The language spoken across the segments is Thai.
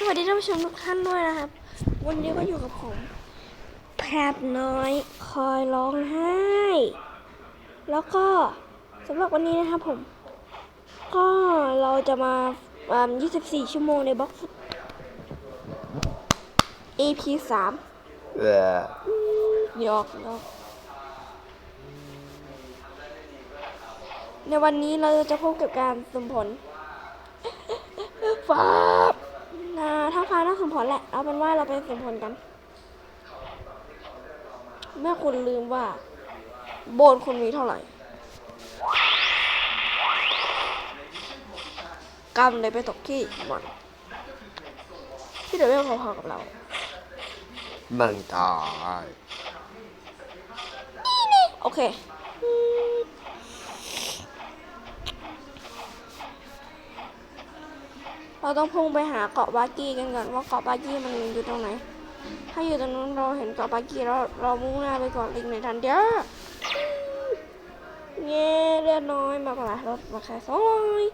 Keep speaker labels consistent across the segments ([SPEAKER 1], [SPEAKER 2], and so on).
[SPEAKER 1] สวัสดีท่านผู้ชมทุกท่านด้วยนะครับ วันนี้ก็อยู่กับผมแพรบน้อยคอยร้องไห้ แล้วก็สำหรับวันนี้นะครับผม ก็เราจะมาอ่า24 ชั่วโมงในบล็อก EP 3
[SPEAKER 2] เออ
[SPEAKER 1] หยอกหยอกในวันนี้เราจะพบกับการสมผลฟ้าบ นะถ้าฟ้าน่าสมผลแหละ เอาเป็นว่าเราไปสมผลกัน เมื่อคุณลืมว่า โบนคุณมีเท่าไหร่กำเลยไปตกที่บอลที่เดี๋ยวเวลพอๆกับเรา
[SPEAKER 2] มันตาย
[SPEAKER 1] โอเค เราต้องพุ่งไปหาเกาะบากี้กันก่อนว่าเกาะบากี้มันอยู่ตรงไหน ถ้าอยู่ตรงนู้นเราเห็นเกาะบากี้แล้วเรามุ่งหน้าไปเกาะลิงในทันเดียวเงี้ยเลือดน้อยมาปะละรถมาแค่สองร้อย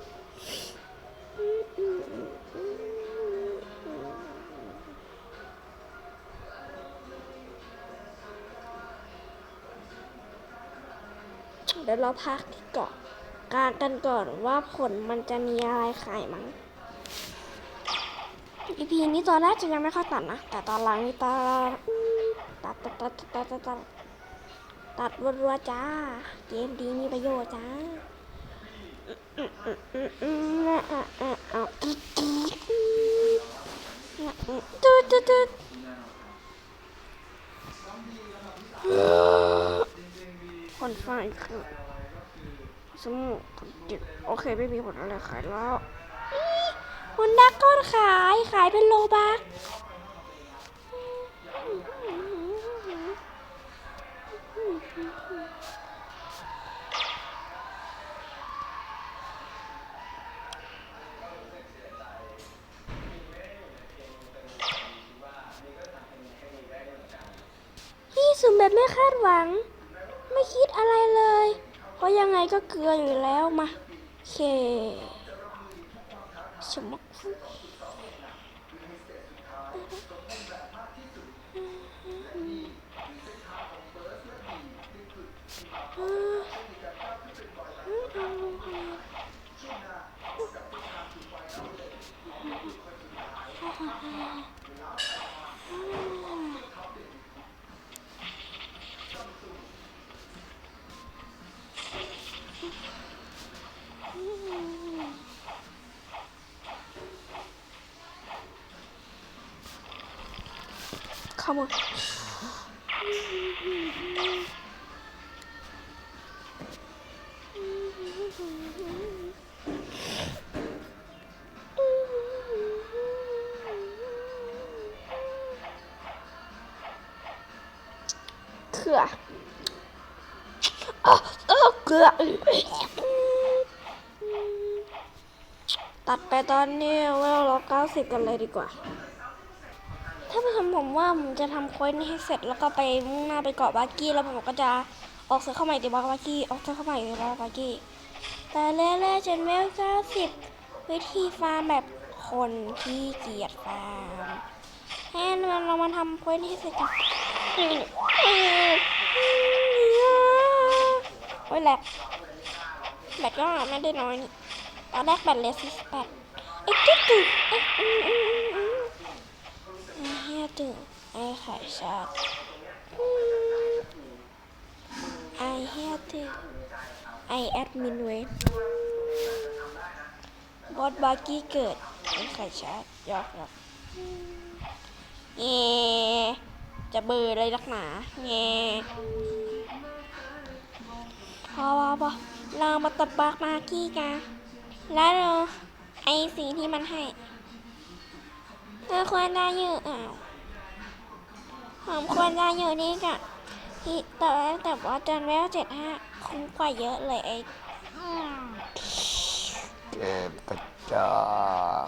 [SPEAKER 1] เดี๋ยวเราพักที่เกาะกลางกันก่อนว่าผลมันจะมีอะไรขายมั้ง อีพีนี้ตอนแรกจะยังไม่ค่อยตัดนะ แต่ตอนหลังนี่ตัดตัดตัดตัดตัดตัดตัดตัดรัวๆจ้า เกมดีมีประโยชน์จ้าอืมอืมอืมอืมอะอะอะอะตึ๊ดตึ๊ดตึ๊ดคนไฟคือสมุดผลจิตโอเค ไม่มีผลอะไรขายแล้ว คุณดักก็ขายขายเป็นโลบักพี่สุ่มแบบไม่คาดหวัง ไม่คิดอะไรเลย เพราะยังไงก็เกลืออยู่แล้วมาโสมคุณอืม 么？Come on. เขืออะเออเกลือตัดไปตอนนี้เวลเราเก้าสิบกันเลยดีกว่า ถ้าผู้ชมผมว่าผมจะทำโค้ดนี้ให้เสร็จแล้วก็ไปมุ่งหน้าไปเกาะบากี้แล้วผมก็จะออกเสือเข้าใหม่ตีบากี้ออกเสือเข้าใหม่ตีบากี้แต่เล่ๆจนเวลเก้าสิบวิธีฟาร์มแบบคนที่เกียจฟาร์มให้เรามาทำโค้ดนี้ให้เสร็จกันโอ้ยแหลกแบตก็ไม่ได้น้อยนี่ตอนแรกแบตเหลือสี่สิบแปดเอ้ยจุ๊ดจุ๊ดเอ้ มอืมอืมอืมไอ้เฮียตึงไอ้ไข่ชาติไอ้เฮียตึงไอแอดมินเวนบอสบาร์กี้เกิดไอ้ไข่ชาติยอกยอกเงจะเบอร์อะไรนักหนาเงพอพอพอเรามาตบบาร์บากี้กันแล้วเราไอสิ่งที่มันให้เธอควรได้เยอะอ้าว ผมควรได้เยอะนี่กะที่แต่แต่ว่าจนแววเจ็ดห้าคุ้มกว่าเยอะเลยไอ้
[SPEAKER 2] เกมกระจอก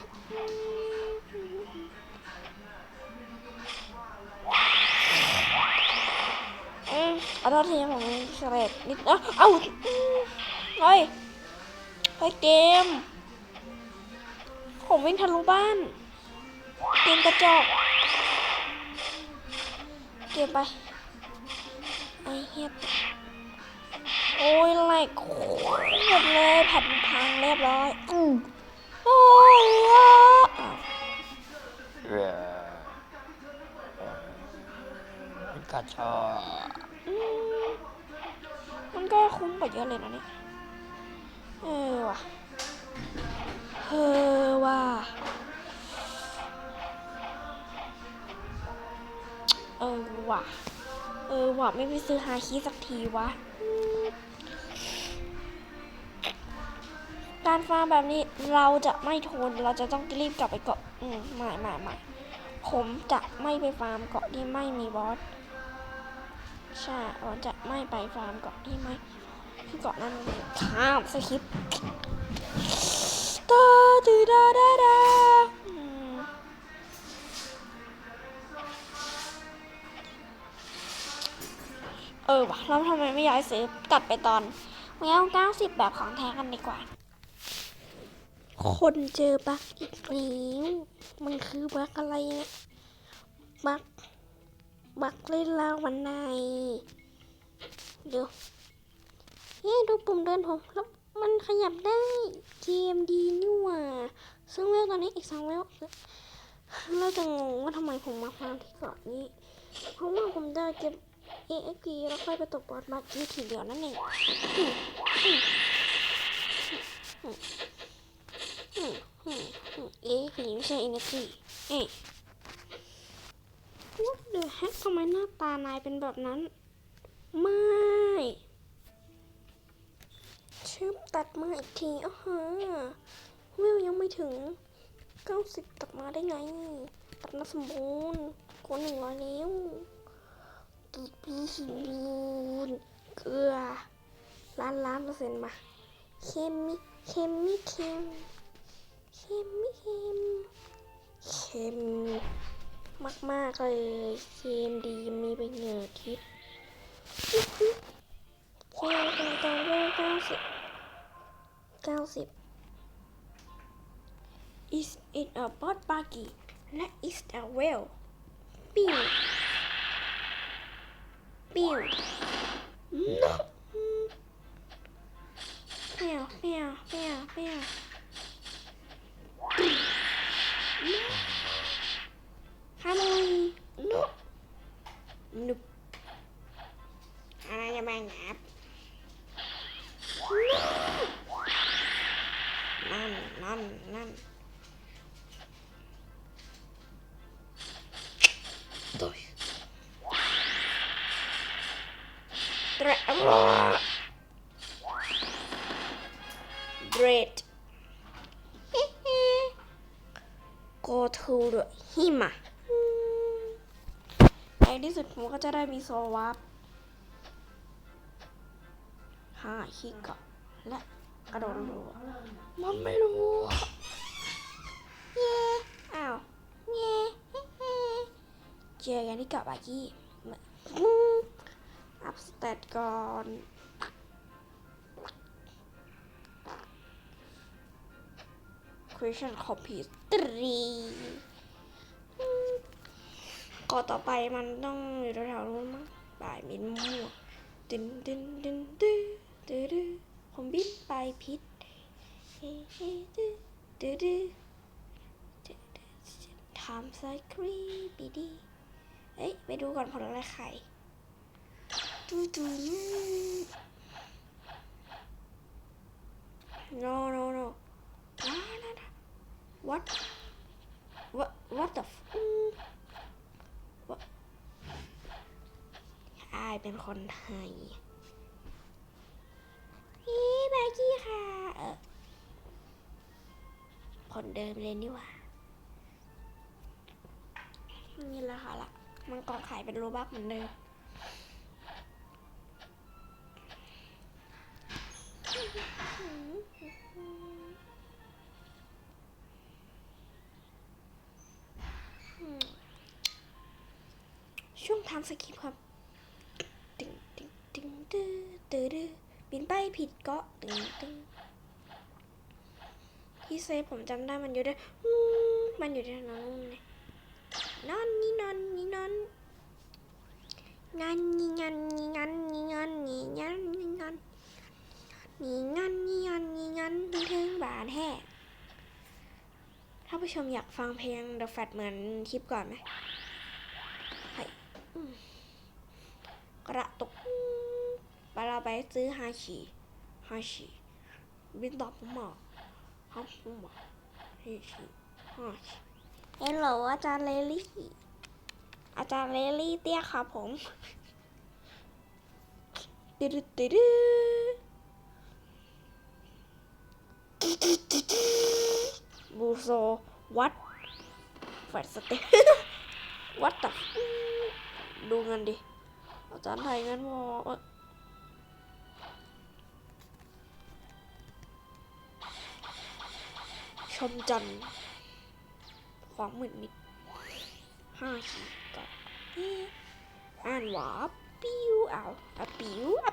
[SPEAKER 1] อืมเอาโทษทีผมเสลดนิดเอ้าเอ้าเฮ้ยเฮ้ยเกม ผมวิ่งทะลุบ้าน เกมกระจอก เก็บไปไอเหี้ยโอ้ยแหลกโคตรเลยแผ่นพังเรียบร้อยอืมโอ้ยอะ
[SPEAKER 2] เออก็ชอ
[SPEAKER 1] มมันก็คุ้มกว่าเยอะเลยนะเนี่ยเออว่ะเออว่ะ เออว่ะ เออว่ะไม่ไปซื้อฮาคิสักทีวะ การฟาร์มแบบนี้เราจะไม่ทนเราจะต้องรีบกลับไปเกาะอืมไม่ไม่ไม่ผมจะไม่ไปฟาร์มเกาะที่ไม่มีบอสใช่ผมจะไม่ไปฟาร์มเกาะที่ไม่ที่เกาะนั้นข้ามสคริปต์ตาตือดาดาดา ออว่ะแล้วทำไมไม่ย้ายซื้อตัดไปตอนเมื่อเก้าสิบแบบของแท้กันดีกว่า คนเจอบั๊กอีกแล้วมันคือบั๊กอะไรเนี่ยบั๊กบั๊กเล่นลาวันในเดี๋ยวเฮ้ดูปุ่มเดินผมแล้วมันขยับได้เกมดีนี่หว่าซึ่งเวลตอนนี้อีกสองเวลเราจะงงว่าทำไมผมมาฟาร์มที่เกาะนี้ เพราะว่าผมจะเก็บ AXP แล้วค่อยไปตกบอสบักกี้ทีเดียวนั่นเองอืมอืมอืมอืมอืมอืม AXP ไม่ใช่ Energy เอ๊ะ What the heck ทำไมหน้าตานายเป็นแบบนั้น ไม่ชืบตัดมาอีกทีอ้าวฮะวิวยังไม่ถึง 90 ตัดมาได้ไง ตัดมาสมบูรณ์กว่าหนึ่งร้อยแล้ว กี่ปีหิบูนเกลือล้านล้านเปอร์เซ็นต์มาเคมีเคมีเคมเคมีเคมเคมมากมากๆเลยเคมดีมีไปเหนือทิศเคมตอนตอนเริ่มเก้าสิบเก้าสิบ is it a bot buggy และ is a well ปิ้ว ปิ้วเปียวเปียวเปียวเปียว เดรเดรด go to the หิมะในที่สุดผมก็จะได้มีโซวาร์ปห้าฮิกะและกระโดดรัวมันไม่รู้อะเย้อ้าวเย้เจอกันที่เกาะบากี้ อืมอัพสเตตก่อน question copy ตรีก่อนต่อไปมันต้องอยู่แถวๆนู้นมั้งบ่ายมินมั่วดึนดึนดึนดึดึดึนผมบินไปผิดเฮ้เฮ้ดึนดึดึทำไซครีบีดีเอ้ยไปดูก่อนผลอะไรไข่ ดูดู no no no no no no what what what the f- what อายเป็นคนไทยฮีแบกี้ค่ะเออคนเดิมเลยนี่ว่านี่แหละค่ะละมันก็ขายเป็นโลบักเหมือนเดิม สคริปต์ครับตึงตึงตึงตึงตึงตึงบินไปผิดเกาะตึงตึงที่เซฟผมจำได้มันอยู่ด้วยมันอยู่ที่นนนู่นเลยนอนนี่นอนนี่นอนนอนนี่นอนนี่นอนนี่นอนนี่นอนนี่นอนนี่นอนนี่นอนนี่นอนถึงถึงบาดแห่ถ้าผู้ชมอยากฟังเพลง The Fat เหมือนคลิปก่อนไหมให้อืม กระตุกไปเราไปซื้อฮาชิฮาชิบินตอบผมหมอฮอปผมหมอฮาชิฮาชิเฮลโหลอาจารย์เลลี่ อาจารย์เลลี่เตี้ยครับผมตึ๊ดตึ๊ดบูโซวัดแฟดสเตวัดตับดูเงินดิ อาจารย์ไทยเงินมอชมจันทร์ความหมื่นนิดห้าขีดกับอ่านหวาปิ้วเอาอะปิ้วอะ